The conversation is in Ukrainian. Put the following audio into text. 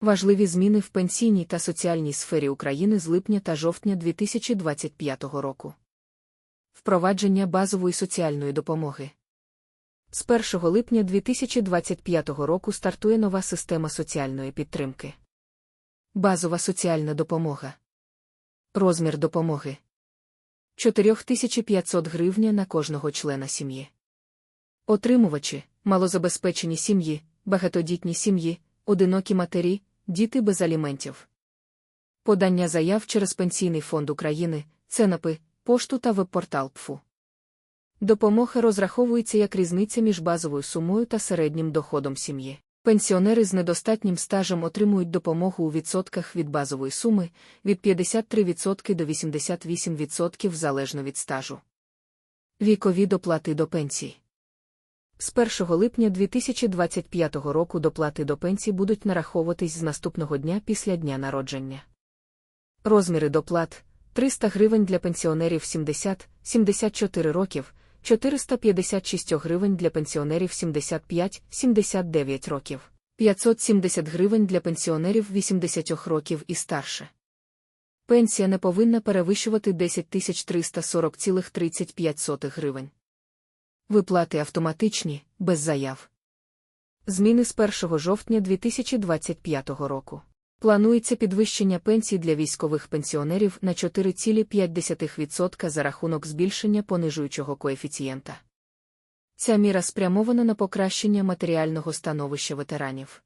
Важливі зміни в пенсійній та соціальній сфері України з липня та жовтня 2025 року. Впровадження базової соціальної допомоги. З 1 липня 2025 року стартує нова система соціальної підтримки. Базова соціальна допомога. Розмір допомоги 4500 гривня на кожного члена сім'ї. Отримувачі, малозабезпечені сім'ї, багатодітні сім'ї, одинокі матері, діти без аліментів. Подання заяв через Пенсійний фонд України, ЦНАПи, пошту та веб-портал ПФУ. Допомога розраховується як різниця між базовою сумою та середнім доходом сім'ї. Пенсіонери з недостатнім стажем отримують допомогу у відсотках від базової суми від 53% до 88% залежно від стажу. Вікові доплати до пенсій. З 1 липня 2025 року доплати до пенсій будуть нараховуватись з наступного дня після дня народження. Розміри доплат 300 гривень для пенсіонерів 70-74 років, 456 гривень для пенсіонерів 75-79 років, 570 гривень для пенсіонерів 80 років і старше. Пенсія не повинна перевищувати 10 340,35 гривень. Виплати автоматичні, без заяв. Зміни з 1 жовтня 2025 року. Планується підвищення пенсій для військових пенсіонерів на 4,5% за рахунок збільшення понижуючого коефіцієнта. Ця міра спрямована на покращення матеріального становища ветеранів.